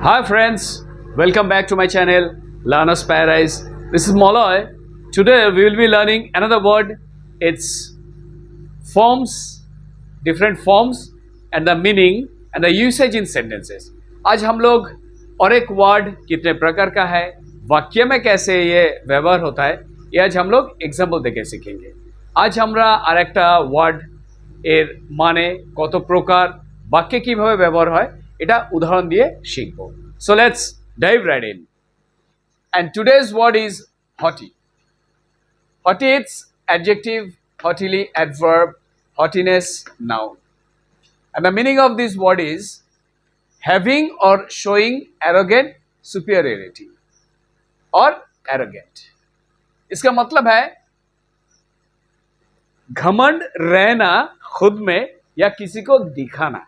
Hi friends, welcome back to my channel Learner's Paradise. This is Moloy. Today we will be learning another word. It's forms, different forms and the meaning and the usage in sentences. आज हम लोग और एक word कितने प्रकार का है वाक्य में कैसे ये व्यवहार होता है ये आज हम लोग एग्जाम्पल देके सीखेंगे আজ আমরা আর একটা ওয়ার্ড এর মানে কত প্রকার বাক্যে কিভাবে ব্যবহার হয় এটা উদাহরণ দিয়ে শিখব so let's dive right in and today's word is haughty haughty it's adjective haughtily adverb haughtiness noun And the meaning of this word is having or showing arrogant superiority or arrogant. इसका मतलब है घमंड रहना खुद में या किसी को दिखाना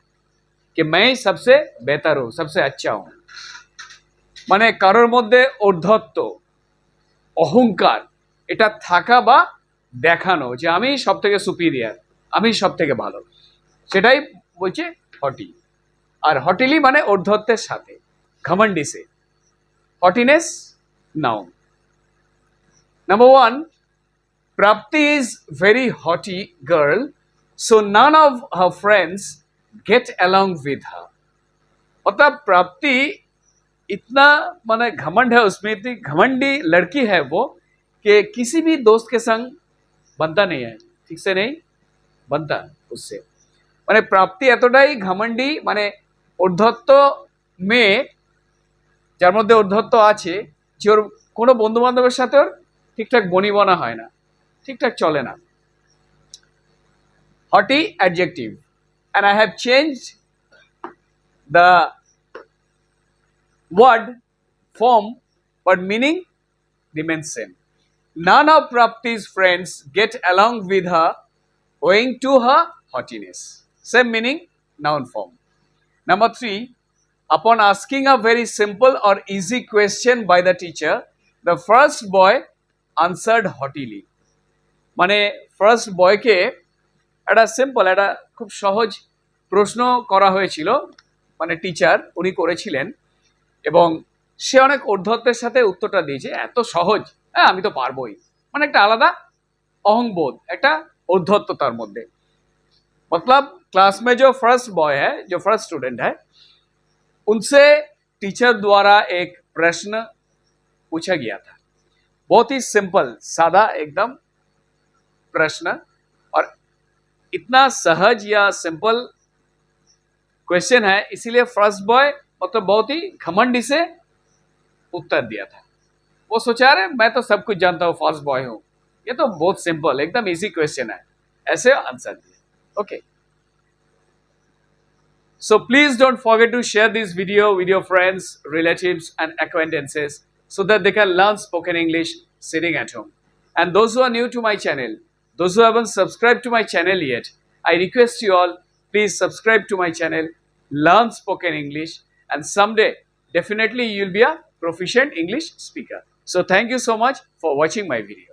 যে মাই सबसे बेहतर হো सबसे अच्छा হো মানে কারোর মধ্যে ऊर्धत्व অহংকার এটা থাকা বা দেখানো যে আমি সব থেকে সুপিরিয়ার আমি সব থেকে ভালো সেটাই বলছে হটি আর হটিলি মানে অর্ধত্বের সাথে ঘমন্ডিসে haughtiness now number one Prapti is very haughty girl so none of her friends get along with her. मतलब प्राप्ति इतना माने घमंड है उसमें इतनी घमंडी लड़की है वो कि किसी भी दोस्त के संग बनता नहीं है ठीक से नहीं बनता उससे মানে প্রাপ্তি এতটাই ঘমন্ডি মানে ঔদ্ধত্য মেয়ে যার মধ্যে ঔদ্ধত্য আছে যে ওর কোনো বন্ধু বান্ধবের সাথে ওর ঠিকঠাক বনিবনা হয় না ঠিকঠাক চলে না haughty adjective And I have change the word form but meaning remains same None of Prapti's friends get along with her owing to her haughtiness. Same meaning, noun form. Number three, upon asking a very simple or easy question by the teacher, the first boy answered haughtily. মানে first বয়কে একটা simple একটা খুব সহজ প্রশ্ন করা হয়েছিল মানে টিচার উনি করেছিলেন এবং সে অনেক ঔদ্ধত্যের সাথে উত্তরটা দিয়েছে এত সহজ হ্যাঁ আমি তো পারবোই মানে একটা আলাদা অহংবোধ একটা ঔদ্ধত্য তার মধ্যে मतलब क्लास में जो फर्स्ट बॉय है जो फर्स्ट स्टूडेंट है उनसे टीचर द्वारा एक प्रश्न पूछा गया था बहुत ही सिंपल सादा एकदम प्रश्न और इतना सहज या सिंपल क्वेश्चन है, इसीलिए फ़र्स्ट बॉय मतलब बहुत ही घमंडी से उत्तर दिया था। वो सोचा रहे मैं तो सब कुछ जानता हूँ फ़र्स्ट बॉय हूँ। ये तो बहुत सिंपल एकदम इजी क्वेश्चन है। ऐसे आंसर दिए। Okay so please don't forget to share this video with your friends relative and acquaintances so that they can learn spoken English sitting at home and those new to my channel those who haven't subscribed to my channel yet i request you all please subscribe to my channel learn spoken english and someday definitely you'll be a proficient english speaker. So thank you so much for watching my video